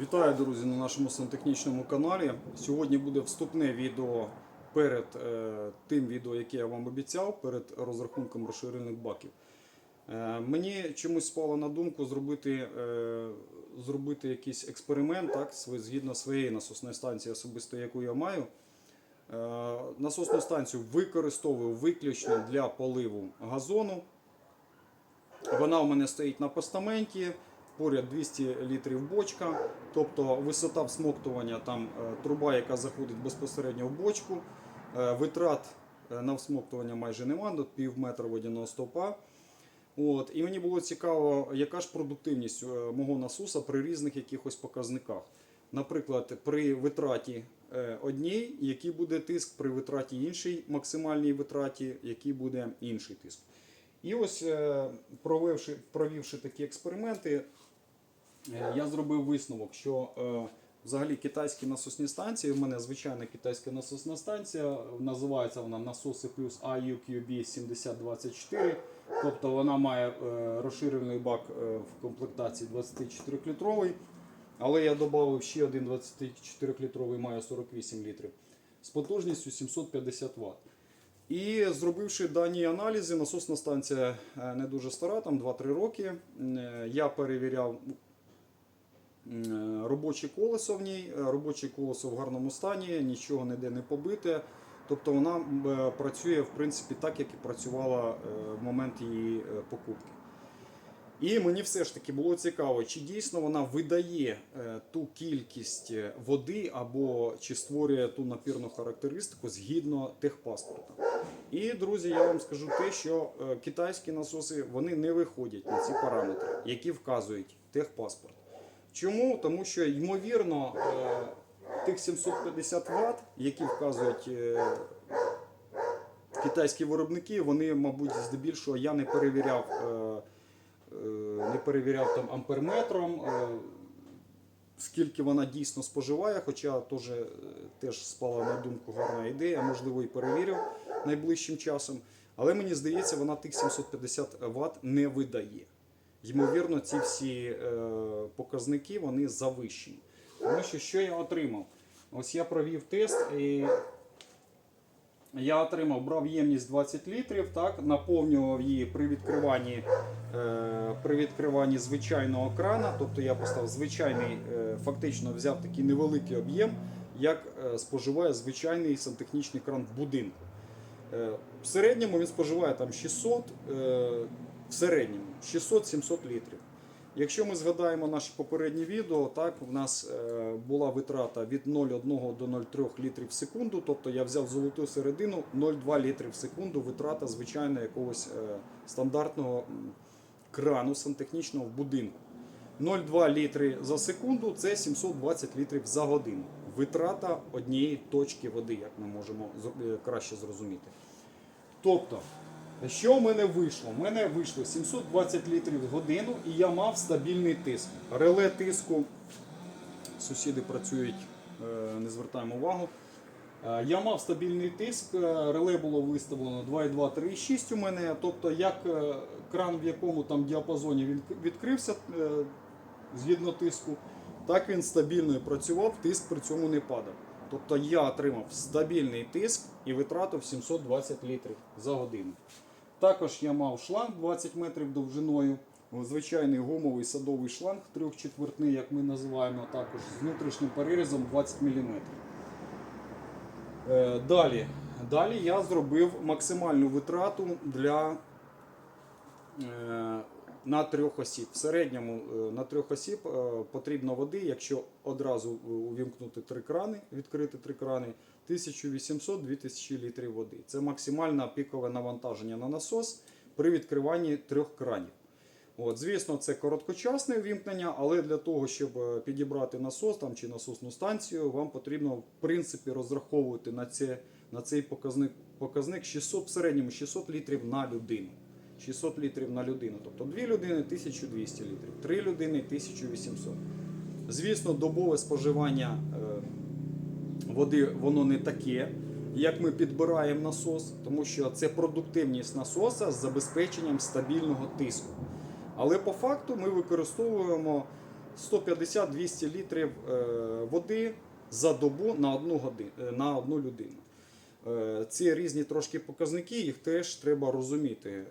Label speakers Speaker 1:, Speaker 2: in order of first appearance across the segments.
Speaker 1: Вітаю, друзі, на нашому сантехнічному каналі. Сьогодні буде вступне відео перед е, тим відео, яке я вам обіцяв, перед розрахунком розширених баків. Е, мені чомусь спало на думку зробити, е, зробити якийсь експеримент так, згідно своєї насосної станції, особисто яку я маю. Е, насосну станцію використовую виключно для поливу газону. Вона у мене стоїть на постаменті, поряд 200 літрів бочка, тобто висота всмоктування там е, труба, яка заходить безпосередньо в бочку. Е, Витрат е, на всмоктування майже немає, до пів метра водяного стовпа. От, і мені було цікаво, яка ж продуктивність мого насоса при різних якихось показниках. Наприклад, при витраті одній, який буде тиск, при витраті іншій, максимальній витраті, який буде інший тиск. І ось, провівши, провівши такі експерименти, я зробив висновок, що е, взагалі китайські насосні станції, в мене звичайна китайська насосна станція, називається вона насоси плюс IUQB 7024. Тобто вона має е, розширений бак е, в комплектації 24-літровий. Але я додав ще один 24-літровий, має 48 літрів з потужністю 750 Вт. І зробивши дані аналізи, насосна станція е, не дуже стара, там 2-3 роки. Е, Я перевіряв е, робоче колесо в ній. Е, Робоче колесо в гарному стані, нічого ніде не побите. Тобто вона е, працює в принципі так, як і працювала е, в момент її е, покупки. І мені все ж таки було цікаво, чи дійсно вона видає е, ту кількість е, води або чи створює ту напірну характеристику згідно техпаспорта. І, друзі, я вам скажу те, що е, китайські насоси вони не виходять на ці параметри, які вказують техпаспорт. Чому? Тому що, ймовірно, е, тих 750 Вт, які вказують е, китайські виробники, вони, мабуть, здебільшого я не перевіряв. е, Не перевіряв там амперметром, скільки вона дійсно споживає, хоча теж, теж спала на думку гарна ідея, можливо, і перевірив найближчим часом. Але мені здається, вона тих 750 Вт не видає. Ймовірно, ці всі е, показники вони завищені. Тому що що я отримав? Ось я провів тест і я отримав, брав ємність 20 літрів, так, наповнював її при відкриванні, е, при відкриванні звичайного крана. Тобто я поставив звичайний, е, фактично взяв такий невеликий об'єм, як е, споживає звичайний сантехнічний кран в будинку. Е, в середньому він споживає там 600, е, в середньому 600-700 літрів. Якщо ми згадаємо наші попередні відео, так в нас е, була витрата від 0,1 до 0,3 літрів в секунду. Тобто я взяв золоту середину 0,2 літрів в секунду. Витрата звичайно якогось е, стандартного крану сантехнічного в будинку. 0,2 літри за секунду це 720 літрів за годину. Витрата однієї точки води, як ми можемо е, краще зрозуміти. Тобто, що в мене вийшло? У мене вийшло 720 літрів в годину і я мав стабільний тиск. Реле тиску, сусіди працюють, е, не звертаємо увагу. Е, Я мав стабільний тиск, е, реле було виставлено 2,2, 3,6 у мене. Тобто, як кран, в якому там діапазоні відкрився згідно тиску, так він стабільно працював, тиск при цьому не падав. Тобто я отримав стабільний тиск і витратив 720 літрів за годину. Також я мав шланг 20 метрів довжиною, звичайний гумовий садовий шланг трьохчетвертний, як ми називаємо, також з внутрішнім перерізом 20 мм. Е, Далі. Далі я зробив максимальну витрату для е, на трьох осіб. В середньому е, на трьох осіб потрібно води, якщо одразу увімкнути три крани, відкрити три крани, 1800-2000 літрів води. Це максимальне пікове навантаження на насос при відкриванні трьох кранів. От, звісно, це короткочасне увімкнення, але для того, щоб е, підібрати насос там, чи насосну станцію, вам потрібно в принципі розраховувати на, це, на цей показник, показник 600, в середньому 600 літрів на людину. 600 літрів на людину. Тобто 2 людини 1200 літрів, 3 людини 1800. Звісно, добове споживання е, води воно не таке, як ми підбираємо насос, тому що це продуктивність насоса з забезпеченням стабільного тиску. Але по факту ми використовуємо 150-200 літрів е, води за добу на одну, годину, на одну людину. Е, Ці різні трошки показники, їх теж треба розуміти.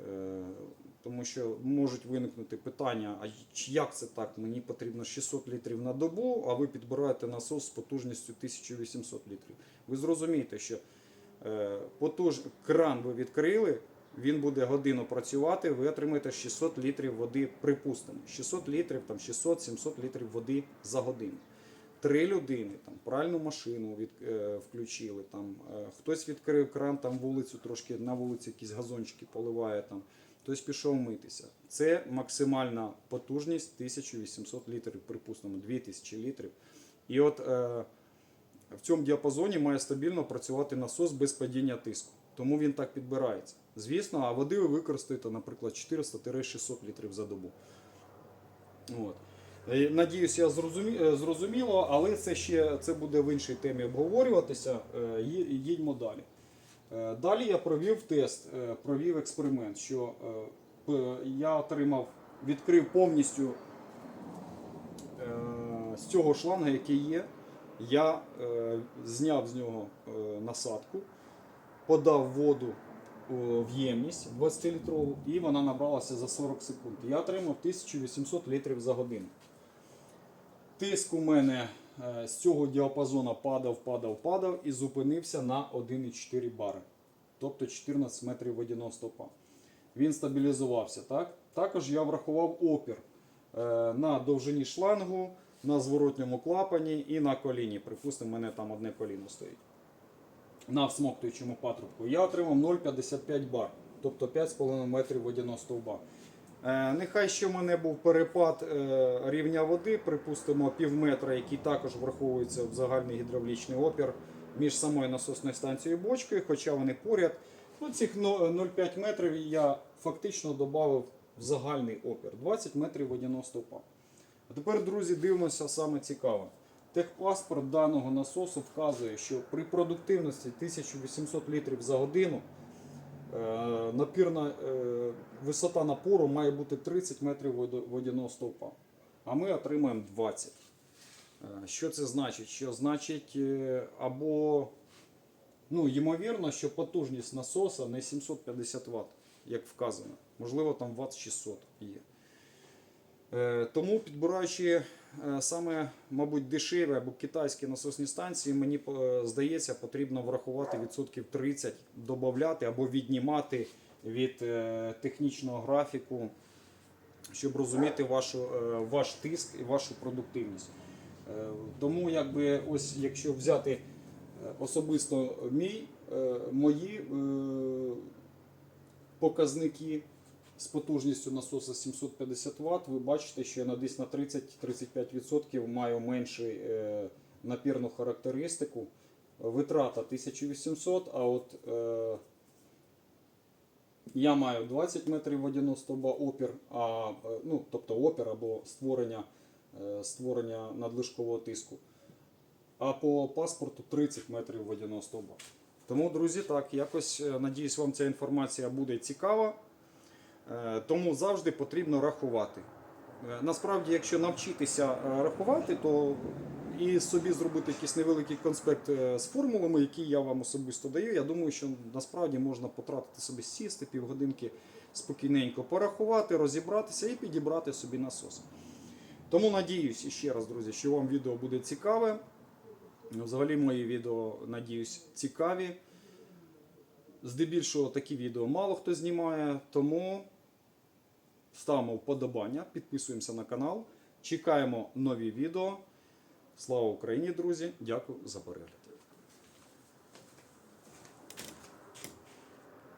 Speaker 1: Тому що можуть виникнути питання, а як це так? Мені потрібно 600 літрів на добу, а ви підбираєте насос з потужністю 1800 літрів. Ви зрозумієте, що е, потуж... кран ви відкрили, він буде годину працювати, ви отримаєте 600 літрів води, припустимо. 600 літрів, там 600-700 літрів води за годину. Три людини, там пральну машину від, е, включили, там, е, хтось відкрив кран, там вулицю трошки на вулиці якісь газончики поливає, там, хтось пішов митися. Це максимальна потужність 1800 літрів, припустимо, 2000 літрів. І от е, в цьому діапазоні має стабільно працювати насос без падіння тиску. Тому він так підбирається. Звісно, а води ви використаєте, наприклад, 400-600 літрів за добу. От. Е, Надіюсь, я е, зрозуміло, але це ще це буде в іншій темі обговорюватися. Е, Їдьмо далі. Е, Далі я провів тест, е, провів експеримент, що е, я отримав, відкрив повністю з цього шланга, який є, я зняв з нього насадку, подав воду в ємність 20-літрову, і вона набралася за 40 секунд. Я отримав 1800 літрів за годину. Тиск у мене з цього діапазону падав, падав, падав і зупинився на 1,4 бари, тобто 14 метрів водяного стопа. Він стабілізувався. Так? Також я врахував опір е, на довжині шлангу, на зворотньому клапані і на коліні. Припустимо, в мене там одне коліно стоїть. На всмоктуючому патрубку. Я отримав 0,55 бар, тобто 5,5 метрів водяного стовба. Е, Нехай ще в мене був перепад е, рівня води, припустимо, пів метра, який також враховується в загальний гідравлічний опір між самою насосною станцією і бочкою, хоча вони поряд. Ну, цих 0,5 метрів я фактично додав в загальний опір 20 метрів водяного стовпа. А тепер, друзі, дивимося саме цікаве. Техпаспорт даного насосу вказує, що при продуктивності 1800 літрів за годину Напірна е, висота напору має бути 30 метрів водяного стовпа, а ми отримаємо 20. Е, Що це значить? Що значить, е, або ну, ймовірно, що потужність насоса не 750 Вт, як вказано. Можливо, там Вт 600 є. Е, Тому підбираючи е, саме, мабуть, дешеві або китайські насосні станції, мені е, здається, потрібно врахувати відсотків 30, додати або віднімати від технічного графіку, щоб розуміти вашу, ваш тиск і вашу продуктивність. Тому, якби, ось, якщо взяти особисто мій, мої показники з потужністю насоса 750 Вт, ви бачите, що я на десь на 30-35% маю меншу е, напірну характеристику. Витрата 1800, а от е, я маю 20 метрів водяного стовба опір, а, е, ну, тобто опір або створення, е, створення надлишкового тиску. А по паспорту 30 метрів водяного стовба. Тому, друзі, так, якось е, надіюсь, вам ця інформація буде цікава. Е, Тому завжди потрібно рахувати. Е, Насправді, якщо навчитися е, рахувати, то і собі зробити якийсь невеликий конспект з формулами, які я вам особисто даю, я думаю, що насправді можна потратити собі сісти півгодинки спокійненько порахувати, розібратися і підібрати собі насос. Тому надіюсь, ще раз, друзі, що вам відео буде цікаве. Взагалі мої відео, надіюсь, цікаві. Здебільшого такі відео мало хто знімає, тому ставимо вподобання, підписуємося на канал, чекаємо нові відео. Слава Україні, друзі! Дякую за перегляд.